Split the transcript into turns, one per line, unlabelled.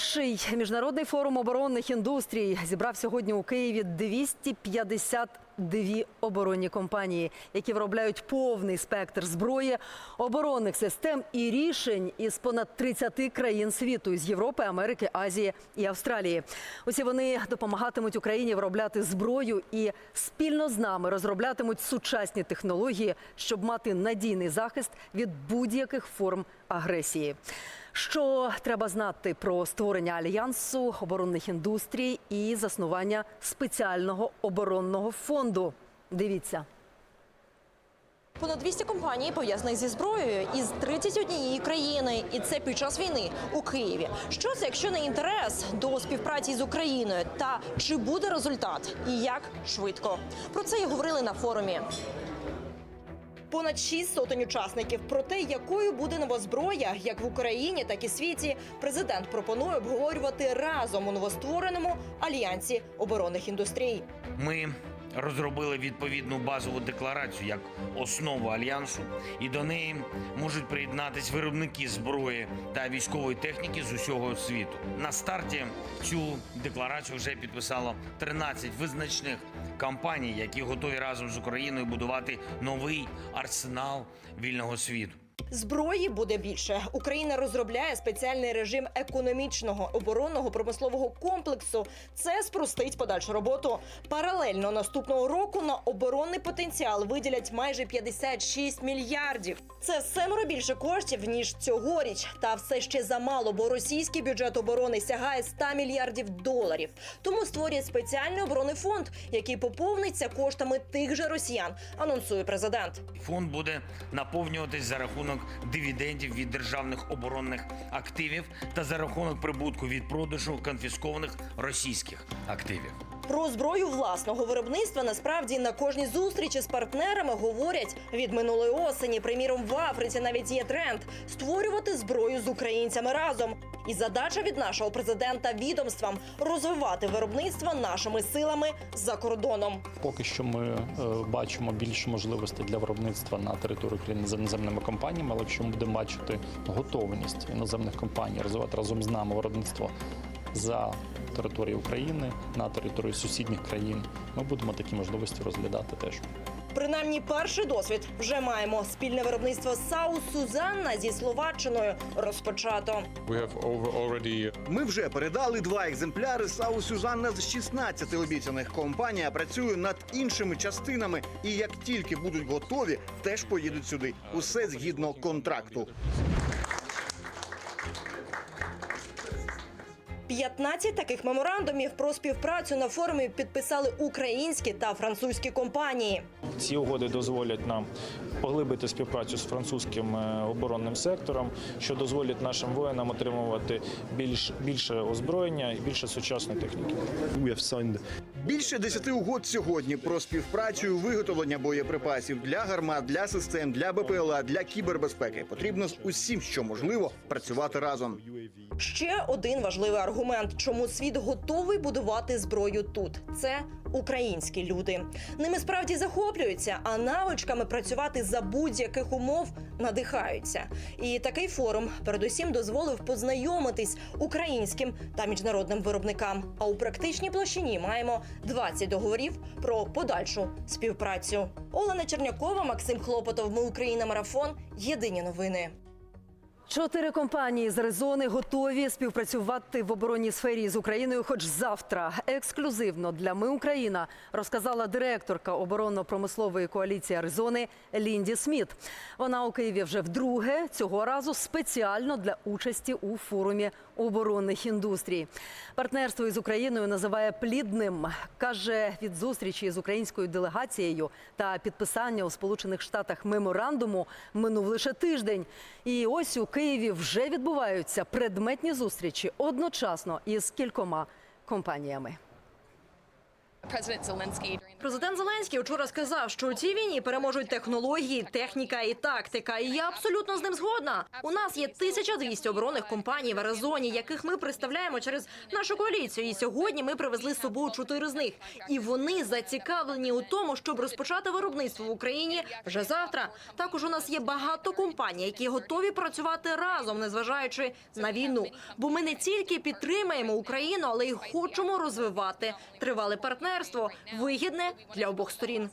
Перший міжнародний форум оборонних індустрій зібрав сьогодні у Києві 252 оборонні компанії, які виробляють повний спектр зброї, оборонних систем і рішень із понад 30 країн світу з Європи, Америки, Азії і Австралії. Усі вони допомагатимуть Україні виробляти зброю і спільно з нами розроблятимуть сучасні технології, щоб мати надійний захист від будь-яких форм агресії. Що треба знати про створення альянсу оборонних індустрій і заснування спеціального оборонного фонду? Дивіться.
Понад 200 компаній пов'язаних зі зброєю із 31 країни, і це під час війни у Києві. Що це, якщо не інтерес до співпраці з Україною? Та чи буде результат і як швидко? Про це і говорили на форумі. Понад шість сотень учасників про те, якою буде нова зброя, як в Україні, так і світі, президент пропонує обговорювати разом у новоствореному альянсі оборонних індустрій.
Ми розробили відповідну базову декларацію як основу альянсу, і до неї можуть приєднатись виробники зброї та військової техніки з усього світу. На старті цю декларацію вже підписало 13 визначних компаній, які готові разом з Україною будувати новий арсенал вільного світу.
Зброї буде більше. Україна розробляє спеціальний режим економічного оборонного промислового комплексу. Це спростить подальшу роботу. Паралельно наступного року на оборонний потенціал виділять майже 56 мільярдів. Це семеро більше коштів ніж цьогоріч. Та все ще замало, бо російський бюджет оборони сягає 100 мільярдів доларів. Тому створює спеціальний оборонний фонд, який поповниться коштами тих же росіян. Анонсує президент.
Фонд буде наповнюватись за рахунок дивідендів від державних оборонних активів та за рахунок прибутку від продажу конфіскованих російських активів.
Про зброю власного виробництва насправді на кожній зустрічі з партнерами говорять від минулої осені. Приміром, в Африці навіть є тренд створювати зброю з українцями разом. І задача від нашого президента відомствам розвивати виробництво нашими силами за кордоном.
Поки що ми е, бачимо більше можливостей для виробництва на території України за іноземними компаніями, але якщо ми будемо бачити готовність іноземних компаній розвивати разом з нами виробництво за територією України на території сусідніх країн, ми будемо такі можливості розглядати теж.
Принаймні, перший досвід вже маємо. Спільне виробництво САУ Сузанна зі Словаччиною розпочато.
Ми вже передали два екземпляри САУ Сюзанна з 16 обіцяних. Компанія працює над іншими частинами, і як тільки будуть готові, теж поїдуть сюди. Усе згідно контракту.
15 таких меморандумів про співпрацю на форумі підписали українські та французькі компанії.
Ці угоди дозволять нам поглибити співпрацю з французьким е, оборонним сектором, що дозволить нашим воїнам отримувати більш більше озброєння і більше сучасної техніки.
Більше десяти угод сьогодні про співпрацю і виготовлення боєприпасів для гармат, для систем, для БПЛА, для кібербезпеки. Потрібно з усім, що можливо, працювати разом.
Ще один важливий аргумент, чому світ готовий будувати зброю тут. Це українські люди. Ними справді захоплюються, а навичками працювати за будь-яких умов надихаються. І такий форум передусім дозволив познайомитись українським та міжнародним виробникам. А у практичній площині маємо 20 договорів про подальшу співпрацю. Олена Чернякова, Максим Хлопотов. Ми Україна. Марафон. Єдині новини.
Чотири компанії з Резони готові співпрацювати в оборонній сфері з Україною. Хоч завтра ексклюзивно для Ми Україна розказала директорка оборонно-промислової коаліції Аризони Лінді Сміт. Вона у Києві вже вдруге цього разу спеціально для участі у форумі оборонних індустрій. Партнерство із Україною називає плідним. каже від зустрічі з українською делегацією та підписання у Сполучених Штатах меморандуму минув лише тиждень. І ось у Києві вже відбуваються предметні зустрічі одночасно із кількома компаніями.
Президент Зеленський вчора сказав, що у цій війні переможуть технології, техніка і тактика. І я абсолютно з ним згодна. У нас є 1200 оборонних компаній в Аризоні, яких ми представляємо через нашу коаліцію. І сьогодні ми привезли з собою чотири з них. І вони зацікавлені у тому, щоб розпочати виробництво в Україні вже завтра. Також у нас є багато компаній, які готові працювати разом, незважаючи на війну. Бо ми не тільки підтримаємо Україну, але й хочемо розвивати тривале партнерство, вигідне для обох сторін.